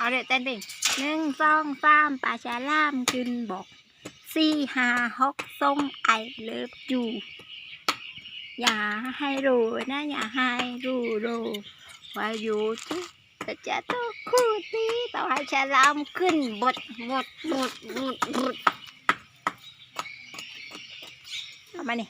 เอาเด็ยเต้นเพงหนึ่งสองสามปลาฉลามขึ้นบอกสี่ห้าหกทรงไอเลิฟจูอย่าให้รู้นะอย่าให้รู้รู้ว่าอยู่ที่แต่จะต้องคู่นี้ต้องให้ฉลามขึ้นบดบดบดบดบดเอามานี่